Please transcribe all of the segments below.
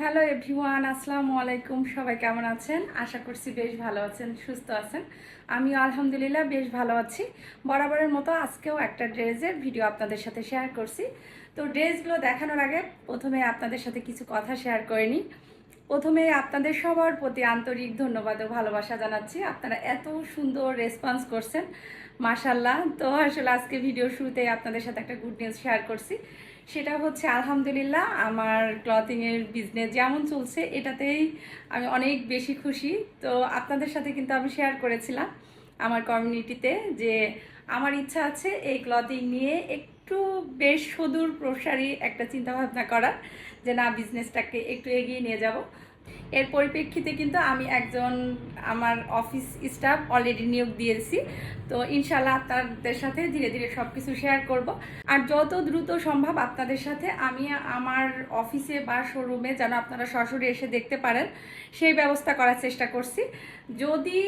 Hello everyone আসসালামু আলাইকুম। সবাই কেমন আছেন? আশা করছি বেশ ভালো আছেন, সুস্থ আছেন। আমিও আলহামদুলিল্লাহ বেশ ভালো আছি। বরাবরের মতো আজকেও একটা ড্রেসের ভিডিও আপনাদের সাথে শেয়ার করছি। তো ড্রেসগুলো দেখানোর আগে প্রথমে আপনাদের সাথে কিছু কথা শেয়ার করে নিই। প্রথমে আপনাদের সবার প্রতি আন্তরিক ধন্যবাদ ও ভালোবাসা জানাচ্ছি। আপনারা এত সুন্দর রেসপন্স করছেন মাশাল্লাহ তো আসলে আজকে ভিডিও শুরুতেই আপনাদের সাথে একটা গুড নিউজ শেয়ার করছি। সেটা হচ্ছে আলহামদুলিল্লাহ আমার ক্লথিংয়ের বিজনেস যেমন চলছে, এটাতেই আমি অনেক বেশি খুশি। তো আপনাদের সাথে কিন্তু আমি শেয়ার করেছিলাম আমার কমিউনিটিতে যে আমার ইচ্ছা আছে এই ক্লথিং নিয়ে একটু বেশ সুদূর প্রসারী একটা চিন্তাভাবনা করার, যে না বিজনেসটাকে একটু এগিয়ে নিয়ে যাব। এর পরিপ্রেক্ষিতে কিন্তু আমি একজন আমার অফিস স্টাফ অলরেডি নিয়োগ দিয়েছি। তো ইনশাল্লাহ আপনাদের সাথে ধীরে ধীরে সব কিছু শেয়ার করব। আর যত দ্রুত সম্ভব আপনাদের সাথে আমি আমার অফিসে বা শোরুমে যেন আপনারা সরাসরি এসে দেখতে পারেন, সেই ব্যবস্থা করার চেষ্টা করছি। যদি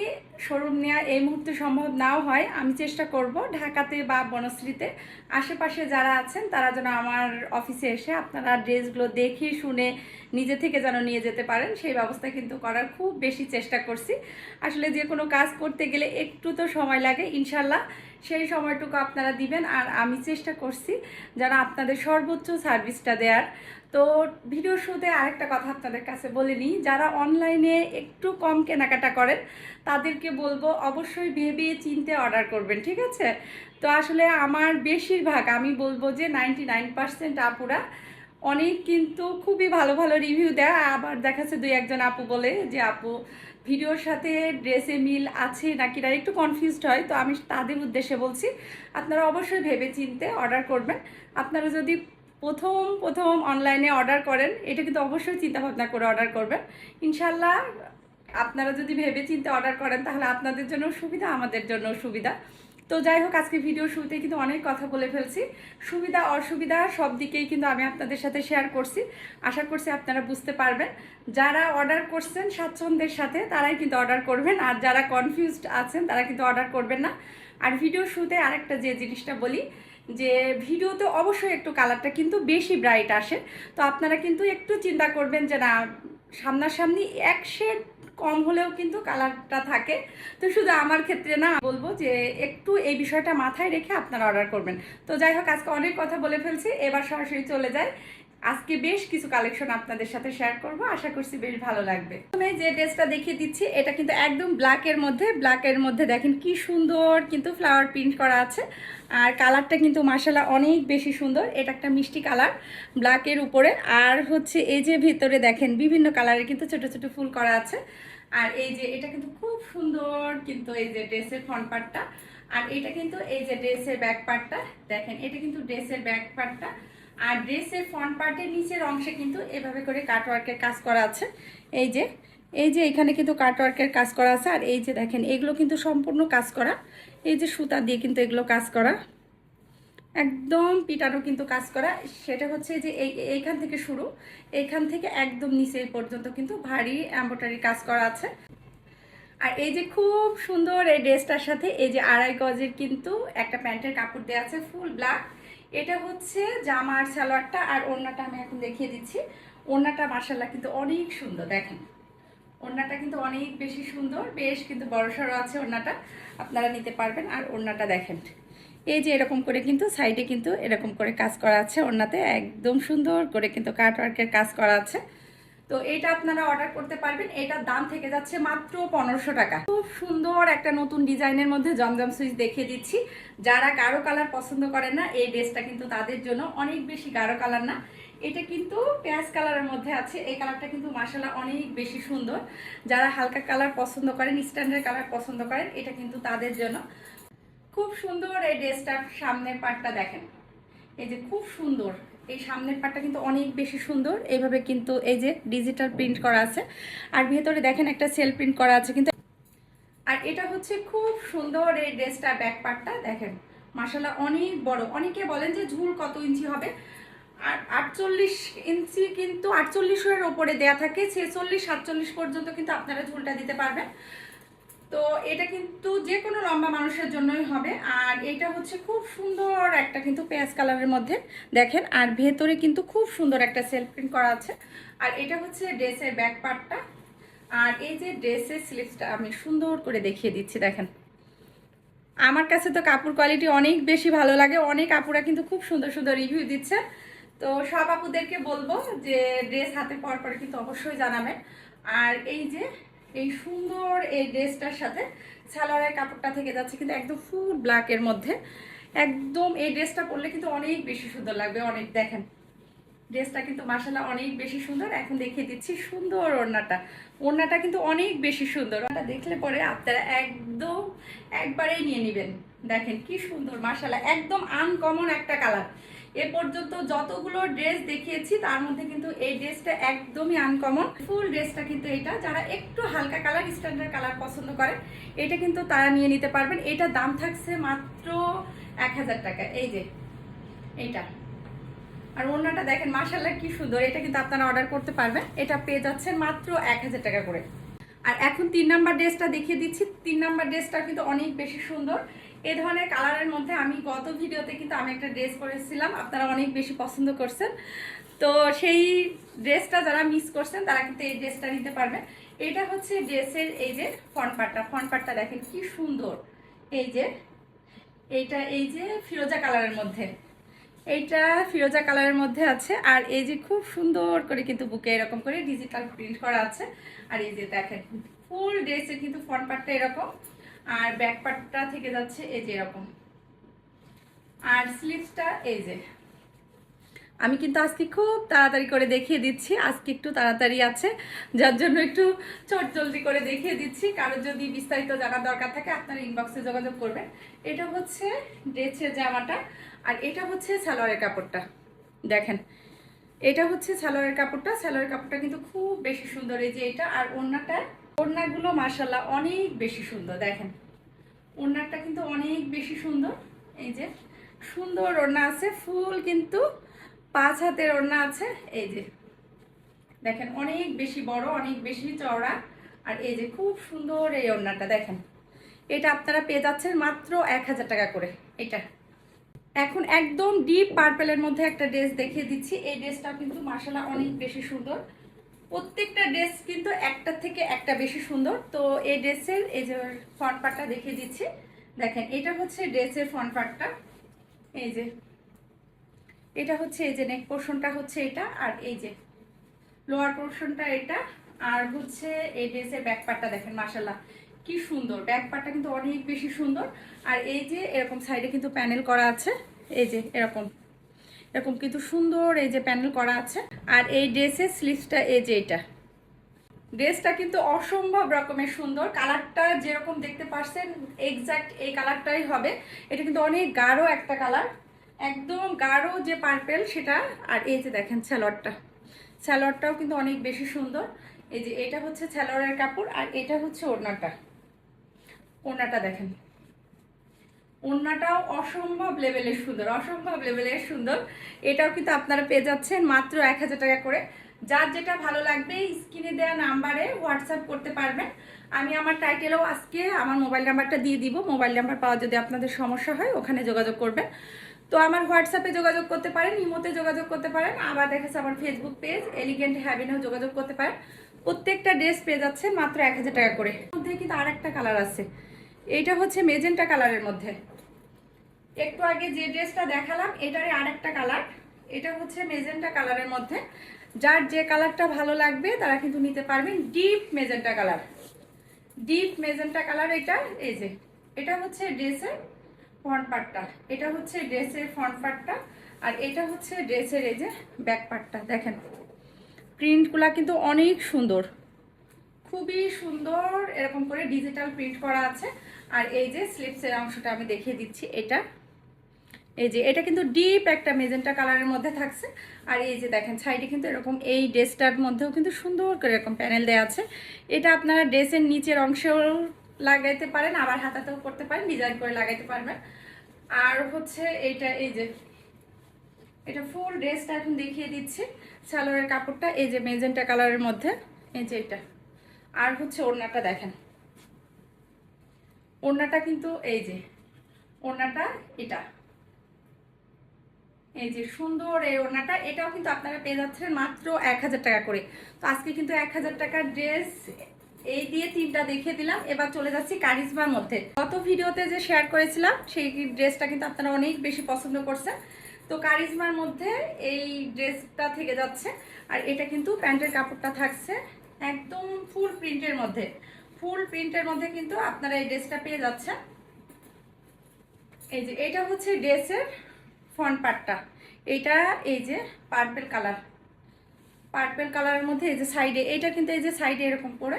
শোরুম নেওয়া এই মুহূর্তে সম্ভব নাও হয়, আমি চেষ্টা করব ঢাকাতে বা বনশ্রীতে। আশেপাশে যারা আছেন, তারা যেন আমার অফিসে এসে আপনারা ড্রেসগুলো দেখে শুনে নিজে থেকে যেন নিয়ে যেতে পারেন, সেই ব্যবস্থা কিন্তু করার খুব বেশি চেষ্টা করছি। আসলে যে কোনো কাজ করতে গেলে একটু তো সময় লাগে, ইনশাল্লাহ। সেই সময়টুকু আপনারা দিবেন আর আমি চেষ্টা করছি যারা আপনাদের সর্বোচ্চ সার্ভিসটা দেওয়ার তো ভিডিও শুতে আরেকটা কথা আপনাদের কাছে বলে নিই, যারা অনলাইনে একটু কম কেনাকাটা করেন, তাদেরকে বলব অবশ্যই ভেবে চিনতে অর্ডার করবেন, ঠিক আছে? তো আসলে আমার বেশিরভাগ, আমি বলব যে নাইনটি নাইন পার্সেন্ট আপুরা অনেক কিন্তু খুবই ভালো ভালো রিভিউ দেয়। আবার দেখাচ্ছে দুই একজন আপু বলে যে, আপু ভিডিওর সাথে ড্রেসে মিল আছে নাকি না, একটু কনফিউজড হয়, তো আমি তাদের উদ্দেশ্যে বলছি, আপনারা অবশ্যই ভেবে চিনতে অর্ডার করবেন। আপনারা যদি প্রথম প্রথম অনলাইনে অর্ডার করেন, এটা কিন্তু অবশ্যই চিন্তা ভাবনা করে অর্ডার করবেন। ইনশাল্লাহ আপনারা যদি ভেবে চিন্তে অর্ডার করেন, তাহলে আপনাদের জন্য সুবিধা, আমাদের জন্য সুবিধা। তো যাই হোক আজকে ভিডিও শুরুতে কিন্তু অনেক কথা বলে ফেলছি। সুবিধা, অসুবিধা, সব দিকেই কিন্তু আমি আপনাদের সাথে শেয়ার করছি। আশা করছি আপনারা বুঝতে পারবেন। যারা অর্ডার করছেন স্বাচ্ছন্দ্যের সাথে, তারাই কিন্তু অর্ডার করবেন। আর যারা কনফিউজড আছেন, তারা কিন্তু অর্ডার করবেন না। আর ভিডিও শুরুতে আরেকটা যে জিনিসটা বলি, যে ভিডিওতে অবশ্যই একটু কালারটা কিন্তু বেশি ব্রাইট আসে। তো আপনারা কিন্তু একটু চিন্তা করবেন যে না, সামনাসামনি এক শেড কম হলেও কিন্তু কালারটা থাকে। তো শুধু আমার ক্ষেত্রে না, বলব যে একটু এই বিষয়টা মাথায় রেখে আপনারা অর্ডার করবেন। তো যাই হোক, আজকে অনেক কথা বলে ফেলছি, এবার সরাসরি চলে যায় আজকে বেশ কিছু কালেকশন আপনাদের সাথে শেয়ার করব। আশা করছি বেশ ভালো লাগবে। প্রথমে যে ড্রেসটা দেখিয়ে দিচ্ছি, এটা কিন্তু একদম ব্ল্যাকের মধ্যে। ব্ল্যাকের মধ্যে দেখেন কি সুন্দর কিন্তু ফ্লাওয়ার প্রিন্ট করা আছে। আর কালারটা কিন্তু মাসালা অনেক বেশি সুন্দর। এটা একটা মিষ্টি কালার ব্ল্যাকের উপরে। আর হচ্ছে এই যে ভিতরে দেখেন, বিভিন্ন কালারের কিন্তু ছোট ছোট ফুল করা আছে। আর এই যে, এটা কিন্তু খুব সুন্দর কিন্তু এই যে ড্রেসের ফ্রন্ট পার্টটা আর এটা কিন্তু এই যে ড্রেসের ব্যাক পার্টটা দেখেন, এটা কিন্তু ড্রেসের ব্যাক পার্টটা আর ড্রেসের ফ্রন্ট পার্টের নিচের অংশে কিন্তু এভাবে করে কাটওয়ার্কের কাজ করা আছে। এই যে এই যে এখানে কিন্তু কাটওয়ার্কের কাজ করা আছে, আর এই যে দেখেন, এগুলো কিন্তু সম্পূর্ণ কাজ করা। এই যে সুতা দিয়ে কিন্তু এগুলো কাজ করা। একদম পিটানো কিন্তু কাজ করা। সেটা হচ্ছে যে এই, এইখান থেকে শুরু। এইখান থেকে একদম নিচে পর্যন্ত কিন্তু ভারী এম্ব্রয়ডারি কাজ করা আছে। আর এই যে খুব সুন্দর এই ড্রেসটার সাথে, এই যে আড়াই গজের কিন্তু একটা প্যান্টের কাপড় দেওয়া আছে ফুল ব্ল্যাক এটা হচ্ছে জামার সালোয়ারটা আর ওড়নাটা আমি এখন দেখিয়ে দিচ্ছি। ওড়নাটা মার্শাল্লাহ কিন্তু অনেক সুন্দর, দেখেন। ওড়নাটা কিন্তু অনেক বেশি সুন্দর, বেশ কিন্তু বড় সড়ো আছে ওড়নাটা। আপনারা নিতে পারবেন, আর ওড়নাটা দেখেন। এই যে এরকম করে কিন্তু সাইডে কিন্তু এরকম করে কাজ করা আছে ওড়নাতে, একদম সুন্দর করে কিন্তু কাটওয়ার্কের কাজ করা আছে। তো এটা আপনারা অর্ডার করতে পারবেন। এটার দাম থেকে যাচ্ছে মাত্র পনেরোশো টাকা। খুব সুন্দর একটা নতুন ডিজাইনের মধ্যে জমজম সুইচ দেখিয়ে দিচ্ছি। যারা গাঢ় কালার পছন্দ করেন না, এই ড্রেসটা কিন্তু তাদের জন্য অনেক বেশি গাঢ় কালার না। এটা কিন্তু পেঁয়াজ কালারের মধ্যে আছে। এই কালারটা কিন্তু মাসালা অনেক বেশি সুন্দর। যারা হালকা কালার পছন্দ করেন, স্ট্যান্ডার্ড কালার পছন্দ করেন, এটা কিন্তু তাদের জন্য। খুব সুন্দর এই ড্রেসটার সামনের পার্টটা দেখেন। এই যে খুব সুন্দর। এই সামনের পার্টটা কিন্তু অনেক বেশি সুন্দর। এইভাবে কিন্তু এই যে ডিজিটাল প্রিন্ট করা আছে। আর ভেতরে দেখেন একটা সেল প্রিন্ট করা আছে কিন্তু আর এটা হচ্ছে খুব সুন্দর এই ড্রেসটা ব্যাক পার্টটা দেখেন মাসালা অনেক বড়। অনেকে বলেন যে ঝুল কত ইঞ্চি হবে? আর আটচল্লিশ ইঞ্চি কিন্তু আটচল্লিশের ওপরে দেয়া থাকে। ছেচল্লিশ, সাতচল্লিশ পর্যন্ত কিন্তু আপনারা ঝুলটা দিতে পারবেন। তো এটা কিন্তু যে কোনো লম্বা মানুষের জন্যই হবে। আর এটা হচ্ছে খুব সুন্দর একটা কিন্তু পেঁয়াজ কালারের মধ্যে, দেখেন। আর ভেতরে কিন্তু খুব সুন্দর একটা সেলফ প্রিন্ট করা আছে। আর এটা হচ্ছে ড্রেসের ব্যাক পার্টটা। আর এই যে ড্রেসের স্লিপসটা আমি সুন্দর করে দেখিয়ে দিচ্ছি, দেখেন। আমার কাছে তো কাপড় কোয়ালিটি অনেক বেশি ভালো লাগে। অনেক আপুরা কিন্তু খুব সুন্দর সুন্দর রিভিউ দিচ্ছে। তো সব আপুদেরকে বলব যে, ড্রেস হাতে পাওয়ার পরে কিন্তু অবশ্যই জানাবেন। আর এই যে এই সুন্দর এই ড্রেসটার সাথে সালোয়ারের কাপড়টা থেকে যাচ্ছে কিন্তু একদম ফুল ব্ল্যাকের মধ্যে। একদম এই ড্রেসটা পরলে কিন্তু অনেক বেশি সুন্দর লাগবে। অনেক, দেখেন, ড্রেসটা কিন্তু মাসালা অনেক বেশি সুন্দর। এখন দেখিয়ে দিচ্ছি সুন্দর ওড়নাটা। ওড়নাটা কিন্তু অনেক বেশি সুন্দর। ওটা দেখলে পরে আপনারা একদম একবারেই নিয়ে নেবেন। দেখেন কি সুন্দর মাসালা একদম আনকমন একটা কালার এ পর্যন্ত যতগুলো ড্রেস দেখিয়েছি, তার মধ্যে কিন্তু এই ড্রেসটা একদমই আনকমন ফুল ড্রেসটা কিন্তু এটা, যারা একটু হালকা কালার স্ট্যান্ডার্ড কালার পছন্দ করে এটা কিন্তু তারা নিয়ে নিতে পারবেন। এটা দাম থাকছে মাত্র এক হাজার টাকা। এই যে, এইটা। আর ওড়নাটা দেখেন মাসাল্লাহ কি সুন্দর। এটা কিন্তু আপনারা অর্ডার করতে পারবেন। এটা পেয়ে যাচ্ছেন মাত্র এক হাজার টাকা করে। আর এখন তিন নাম্বার ড্রেসটা দেখিয়ে দিচ্ছি। তিন নাম্বার ড্রেসটা কিন্তু অনেক বেশি সুন্দর। এ ধরনের কালারের মধ্যে আমি গত ভিডিওতে কিন্তু আমি একটা ড্রেস করেছিলাম আপনারা অনেক বেশি পছন্দ করছেন। তো সেই ড্রেসটা যারা মিস করছেন, তারা কিন্তু এই ড্রেসটা নিতে পারবেন এটা হচ্ছে ড্রেসের এই যে ফ্রন্ট পার্টটা। ফ্রন্ট পার্টটা দেখেন কি সুন্দর। এই যে, এইটা এই যে ফিরোজা কালারের মধ্যে। এইটা ফিরোজা কালারের মধ্যে আছে। আর এই যে খুব সুন্দর করে কিন্তু বুকে এরকম করে ডিজিটাল প্রিন্ট করা আছে। আর এই যে দেখেন, ফুল ড্রেসের কিন্তু ফ্রন্ট পার্টটা এরকম। আর ব্যাক পার্টটা থেকে যাচ্ছে এই যে এরকম। আর স্লিভসটা এই যে। আমি কিন্তু আজকে খুব তাড়াতাড়ি করে দেখিয়ে দিচ্ছি, আজকে একটু তাড়াতাড়ি আছে, যার জন্য একটু চট জলদি করে দেখিয়ে দিচ্ছি। কারোর যদি বিস্তারিত জানার দরকার থাকে, আপনারা ইনবক্সে যোগাযোগ করবেন। এটা হচ্ছে ড্রেসের জামাটা, আর এটা হচ্ছে সালোয়ারের কাপড়টা। দেখেন, এটা হচ্ছে সালোয়ারের কাপড়টা। সালোয়ারের কাপড়টা কিন্তু খুব বেশি সুন্দর এই যে এটা, আর ওড়নাটা ওড়নাগুলো মাসাল্লাহ অনেক বেশি সুন্দর, দেখেন। ওড়নাটা কিন্তু অনেক বেশি সুন্দর। এই যে, সুন্দর ওড়না আছে, ফুল কিন্তু পাঁচ হাতের ওড়না আছে। এই যে, দেখেন, অনেক বেশি বড়, অনেক বেশি চওড়া। আর এই যে, খুব সুন্দর এই ওড়নাটা, দেখেন। এটা আপনারা পেয়ে যাচ্ছেন মাত্র এক হাজার টাকা করে। এটা। এখন একদম ডিপ পার্পেলের মধ্যে একটা ড্রেস দেখিয়ে দিচ্ছি। এই ড্রেসটা কিন্তু মার্শালা অনেক বেশি সুন্দর। প্রত্যেকটা ড্রেস কিন্তু একটা থেকে একটা বেশি সুন্দর। তো এই ড্রেসের এই যে ফ্রন্ট পার্টটা দেখিয়ে দিচ্ছি। দেখেন, এটা হচ্ছে ড্রেসের ফ্রন্ট পার্টটা এই যে, এটা হচ্ছে এই যে নেক পোর্শনটা হচ্ছে এটা, আর এই যে লোয়ার পোর্শনটা এটা। আর হচ্ছে এই ড্রেসের ব্যাক পার্টটা দেখেন মাসাল্লাহ কি সুন্দর। ব্যাক পার্টটা কিন্তু অনেক বেশি সুন্দর। আর এই যে এরকম সাইডে কিন্তু প্যানেল করা আছে। এই যে, এরকম। এরকম কিন্তু সুন্দর এই যে প্যানেল করা আছে। আর এই ড্রেসের স্লিভসটা এই যে এটা। ড্রেসটা কিন্তু অসম্ভব রকমের সুন্দর। কালারটা যেরকম দেখতে পারছেন এক্সাক্ট এই কালারটাই হবে। এটা কিন্তু অনেক গাঢ় একটা কালার। একদম গাঢ় যে পার্পেল সেটা। আর এই যে দেখেন স্যালোয়ারটা স্যালোয়ারটাও কিন্তু অনেক বেশি সুন্দর। এই যে এটা হচ্ছে স্যালোয়ারের কাপড় আর এটা হচ্ছে ওড়নাটা। ওড়নাটা দেখেন। ওড়নাটাও অসম্ভব লেভেলের সুন্দর, অসম্ভব লেভেলের সুন্দর। এটাও কিন্তু আপনারা পেয়ে যাচ্ছেন মাত্র এক হাজার টাকা করে। যার যেটা ভালো লাগবে, স্ক্রিনে দেওয়া নাম্বারে হোয়াটসঅ্যাপ করতে পারবেন। আমি আমার টাইটেলেও আজকে আমার মোবাইল নাম্বারটা দিয়ে দিব। মোবাইল নাম্বার পাওয়া যদি আপনাদের সমস্যা হয়, ওখানে যোগাযোগ করবেন। তো আমার হোয়াটসঅ্যাপে যোগাযোগ করতে পারেন, ইমোতে যোগাযোগ করতে পারেন, আবার দেখেছে আমার ফেসবুক পেজ এলিগেন্ট হ্যাভিনেও যোগাযোগ করতে পারেন। প্রত্যেকটা ড্রেস পেয়ে যাচ্ছে মাত্র এক হাজার টাকা করে। মধ্যে কিন্তু আর একটা কালার আছে। এইটা হচ্ছে মেজেন্টা কালারের মধ্যে। একটু আগে যে ড্রেসটা দেখালাম, এটারই আরেকটা কালার। এটা হচ্ছে মেজেন্টা কালারের মধ্যে। যার যে কালারটা ভালো লাগবে, তারা কিন্তু নিতে পারবেন deep magenta colour. Deep magenta colour এটা, এই যে, এটা হচ্ছে ড্রেসের ফ্রন্ট পার্টটা এটা হচ্ছে ড্রেসের ফ্রন্ট পার্টটা আর এটা হচ্ছে ড্রেসের এই যে ব্যাক পার্টটা দেখেন প্রিন্টগুলা কিন্তু অনেক সুন্দর। খুবই সুন্দর, এরকম করে ডিজিটাল প্রিন্ট করা আছে। আর এই যে স্লিপসের অংশটা আমি দেখিয়ে দিচ্ছি, এটা এই যে, এটা কিন্তু ডিপ একটা মেজেন্টা কালারের মধ্যে থাকছে। আর এই যে দেখেন সাইডে কিন্তু এরকম এই ড্রেসটার মধ্যেও কিন্তু সুন্দর করে এরকম প্যানেল দেওয়া আছে। এটা আপনারা ড্রেসের নিচের অংশেও লাগাইতে পারেন, আবার হাতাতেও করতে পারেন ডিজাইন করে লাগাইতে পারবেন। আর হচ্ছে এইটা, এই যে, এটা ফুল ড্রেসটা এখন দেখিয়ে দিচ্ছি, সালোয়ারের কাপড়টা, এই যে মেজেন্টা কালারের মধ্যে, এই যে এটা। আর হচ্ছে ওড়নাটা দেখেন। ওড়নাটা কিন্তু এই যে, ওড়নাটা এটা। এই যে সুন্দর এই ওড়নাটা, এটাও কিন্তু আপনারা পেয়ে যাচ্ছেন মাত্র এক হাজার টাকা করে। তো আজকে কিন্তু এক হাজার টাকার ড্রেস এই দিয়ে তিনটা দেখিয়ে দিলাম। এবার চলে যাচ্ছি কারিজমার মধ্যে। গত ভিডিওতে যে শেয়ার করেছিলাম, সেই ড্রেসটা কিন্তু আপনারা অনেক বেশি পছন্দ করছেন। তো কারিজমার মধ্যে এই ড্রেসটা থেকে যাচ্ছে, আর এটা কিন্তু প্যান্টের কাপড়টা থাকছে একদম ফুল প্রিন্টের মধ্যে। ফুল প্রিন্টের মধ্যে কিন্তু আপনারা এই ড্রেসটা পেয়ে যাচ্ছেন। এই যে এটা হচ্ছে ড্রেসের ফ্রন্ট পার্টটা। এইটা এই যে পার্পেল কালার পার্পেল কালারের মধ্যে এই যে সাইডে এইটা কিন্তু এই যে সাইডে এরকম করে,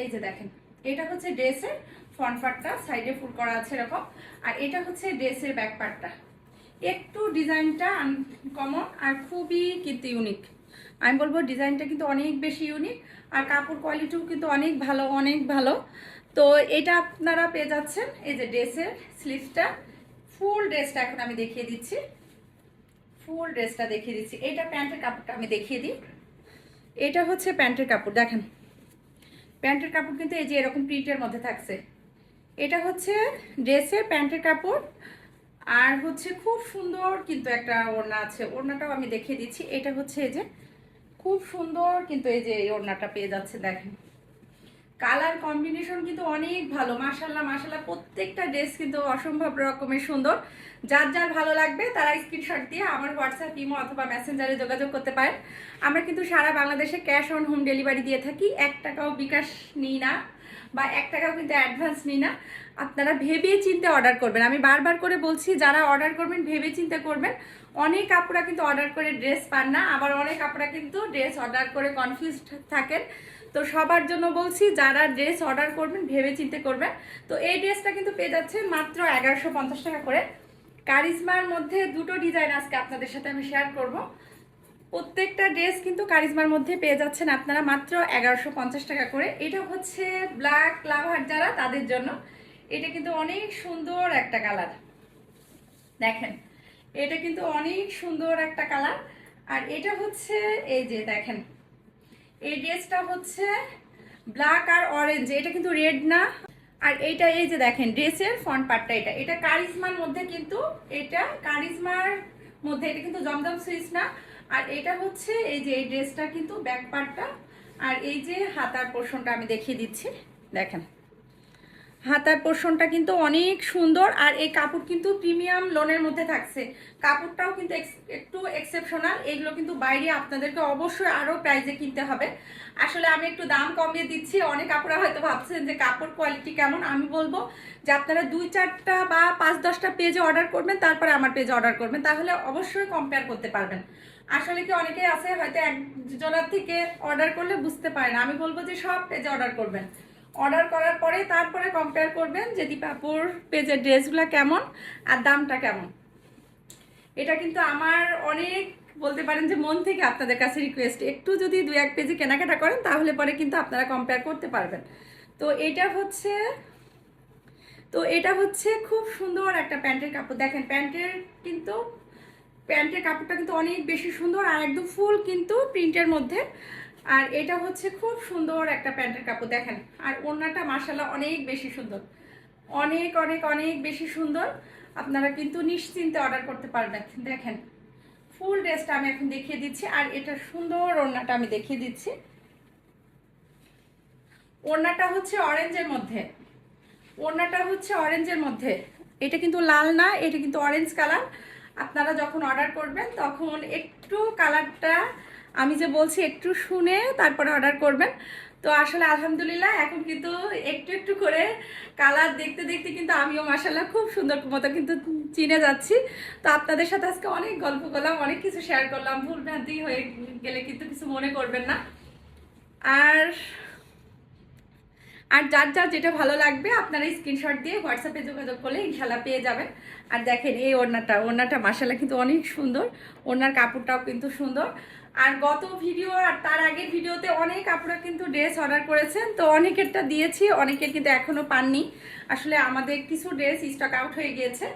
এই যে দেখেন। এটা হচ্ছে ড্রেসের ফ্রন্ট পার্টটা সাইডে ফুল করা আছে এরকম। আর এটা হচ্ছে ড্রেসের ব্যাক পার্টটা। একটু ডিজাইনটা আনকমন আর খুবই কিন্তু ইউনিক আমি বলব ডিজাইনটা কিন্তু অনেক বেশি ইউনিক আর কাপড় কোয়ালিটিও কিন্তু অনেক ভালো অনেক ভালো। তো এটা আপনারা পেয়ে যাচ্ছেন এই যে ড্রেসের স্লিভসটা ফুল ড্রেসটা এখন আমি দেখিয়ে দিচ্ছি। ফুল ড্রেসটা দেখিয়ে দিচ্ছি। এটা প্যান্টের কাপড়টা আমি দেখিয়ে দিই। এটা হচ্ছে প্যান্টের কাপড়, দেখেন। প্যান্টের কাপড় কিন্তু এই যে এরকম প্রিন্টের মধ্যে থাকছে। এটা হচ্ছে ড্রেসের প্যান্টের কাপড়। আর হচ্ছে খুব সুন্দর কিন্তু একটা ওড়না আছে। ওড়নাটাও আমি দেখিয়ে দিচ্ছি। এটা হচ্ছে এই যে খুব সুন্দর কিন্তু এই যে এই ওড়নাটা পেয়ে যাচ্ছে দেখেন। কালার কম্বিনেশন কিন্তু অনেক ভালো মাসাল্লাহ মাসাল্লাহ প্রত্যেকটা ড্রেস কিন্তু অসম্ভব রকমের সুন্দর। যার যার ভালো লাগবে তারা স্ক্রিনশট দিয়ে আমার হোয়াটসঅ্যাপ ইমো অথবা মেসেঞ্জারে যোগাযোগ করতে পারেন। আমরা কিন্তু সারা বাংলাদেশে ক্যাশ অন হোম ডেলিভারি দিয়ে থাকি। এক টাকাও বিকাশ নিই না বা এক টাকাও কিন্তু অ্যাডভান্স নিই না। আপনারা ভেবে চিন্তে অর্ডার করবেন। আমি বারবার করে বলছি, যারা অর্ডার করবেন, ভেবে চিন্তে করবেন। অনেক আপুরা কিন্তু অর্ডার করে ড্রেস পান না। আবার অনেক আপুরা কিন্তু ড্রেস অর্ডার করে কনফিউজড থাকেন। তো সবার জন্য বলছি, যারা ড্রেস অর্ডার করবেন ভেবে চিন্তে করবেন। তো এই ড্রেসটা কিন্তু পেয়ে যাচ্ছেন মাত্র এগারোশো পঞ্চাশ টাকা করে। কারিজমার মধ্যে দুটো ডিজাইন আজকে আপনাদের সাথে আমি শেয়ার করব। প্রত্যেকটা ড্রেস কিন্তু কারিজমার মধ্যে পেয়ে যাচ্ছেন আপনারা মাত্র এগারোশো পঞ্চাশ টাকা করে। এটা হচ্ছে ব্ল্যাক লাভার যারা, তাদের জন্য। এটা কিন্তু অনেক সুন্দর একটা কালার দেখেন, এটা কিন্তু অনেক সুন্দর একটা কালার আর এটা হচ্ছে, এই যে দেখেন এই ড্রেসটা হচ্ছে ব্ল্যাক আর অরেঞ্জ এটা কিন্তু রেড না। আর এইটা এই যে দেখেন, ড্রেসের ফ্রন্ট পার্টটা এটা। এটা কারিজমার মধ্যে কিন্তু এটা কারিজমার মধ্যে এটা কিন্তু জমজম সুইচ না। আর এটা হচ্ছে এই যে এই ড্রেসটা কিন্তু ব্যাক পার্টটা আর এই যে হাতার পোর্শনটা আমি দেখিয়ে দিচ্ছি। দেখেন। হাতার পোর্শনটা কিন্তু অনেক সুন্দর, আর এই কাপড় কিন্তু প্রিমিয়াম লোনের মধ্যে থাকছে। কাপড়টাও কিন্তু একটু এক্সেপশনাল এগুলো কিন্তু বাইরে আপনাদেরকে অবশ্যই আরও প্রাইজে কিনতে হবে। আসলে আমি একটু দাম কমিয়ে দিচ্ছি, অনেক কাপড়া হয়তো ভাবছেন যে কাপড় কোয়ালিটি কেমন, আমি বলব যে আপনারা দুই চারটা বা পাঁচ দশটা পেজে অর্ডার করবেন, তারপরে আমার পেজে অর্ডার করবেন, তাহলে অবশ্যই কম্পেয়ার করতে পারবেন। আসলে কি অনেকেই আছে হয়তো একজনের থেকে অর্ডার করলে বুঝতে পারে না, আমি বলব যে সব পেজে অর্ডার করবেন। অর্ডার করার পরে তারপরে কম্পেয়ার করবেন যে দীপাপুর পেজের ড্রেসগুলো কেমন আর দামটা কেমন। এটা কিন্তু আমার অনেক বলতে পারেন যে মন থেকে আপনাদের কাছে রিকোয়েস্ট একটু যদি দু এক পেজে কেনাকাটা করেন তাহলে পরে কিন্তু আপনারা কম্পেয়ার করতে পারবেন। তো এটা হচ্ছে, তো এটা হচ্ছে খুব সুন্দর একটা প্যান্টের কাপড়। দেখেন প্যান্টের কিন্তু, প্যান্টের কাপড়টা কিন্তু অনেক বেশি সুন্দর আর একদম ফুল কিন্তু প্রিন্টের মধ্যে। আর এটা হচ্ছে খুব সুন্দর একটা প্যান্টের কাপড়, দেখেন। আর ওড়নাটা মাসাল্লাহ অনেক বেশি সুন্দর। অনেক অনেক অনেক বেশি সুন্দর। আপনারা কিন্তু নিশ্চিন্তে অর্ডার করতে পারবেন। দেখেন ফুল ড্রেসটা আমি এখন দেখিয়ে দিচ্ছি। আর এটা সুন্দর ওড়নাটা আমি দেখিয়ে দিচ্ছি। ওড়নাটা হচ্ছে অরেঞ্জের মধ্যে। ওড়নাটা হচ্ছে অরেঞ্জের মধ্যে। এটা কিন্তু লাল না, এটা কিন্তু অরেঞ্জ কালার আপনারা যখন অর্ডার করবেন, তখন একটু কালারটা আমি যে বলছি একটু শুনে তারপরে অর্ডার করবেন। তো আসলে আলহামদুলিল্লাহ, এখন কিন্তু একটু একটু করে কালার দেখতে দেখতে কিন্তু আমিও মাসাল্লাহ খুব সুন্দর মতো কিন্তু চিনে যাচ্ছি। তো আপনাদের সাথে আজকে অনেক গল্প করলাম, অনেক কিছু শেয়ার করলাম। ভুল ভ্রান্তি হয়ে গেলে কিন্তু কিছু মনে করবেন না। আর আর যার যার যেটা ভালো লাগবে আপনারা স্ক্রিনশট দিয়ে হোয়াটসঅ্যাপে যোগাযোগ করলে ইনশাল্লাহ পেয়ে যাবেন। আর দেখেন এই ওড়নাটা ওড়নাটা মাসাল্লাহ কিন্তু অনেক সুন্দর। ওড়নার কাপড়টাও কিন্তু সুন্দর। আর গত ভিডিও আর তার আগের ভিডিওতে অনেক আপুরা কিন্তু ড্রেস অর্ডার করেছেন, তো অনেকেরটা দিয়েছি, অনেকের কিন্তু এখনও পাননি। আসলে আমাদের কিছু ড্রেস স্টক আউট হয়ে গিয়েছে।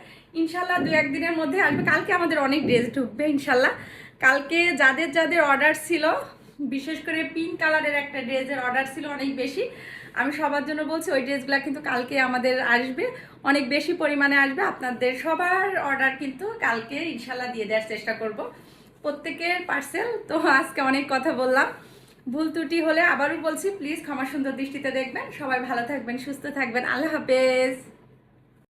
ইনশাল্লাহ দু একদিনের মধ্যে আসবে। কালকে আমাদের অনেক ড্রেস ঢুকবে ইনশাল্লাহ কালকে যাদের যাদের অর্ডার ছিল, বিশেষ করে পিঙ্ক কালারের একটা ড্রেসের অর্ডার ছিল অনেক বেশি। আমি সবার জন্য বলছি, ওই ড্রেসগুলো কিন্তু কালকে আমাদের আসবে। অনেক বেশি পরিমাণে আসবে। আপনাদের সবার অর্ডার কিন্তু কালকে ইনশাল্লাহ দিয়ে দেওয়ার চেষ্টা করব। প্রত্যেকের পার্সেল তো আজকে অনেক কথা বললাম। ভুল ত্রুটি হলে আবারও বলছি প্লিজ ক্ষমা সুন্দর দৃষ্টিতে দেখবেন। সবাই ভালো থাকবেন, সুস্থ থাকবেন। আল্লাহ হাফেজ।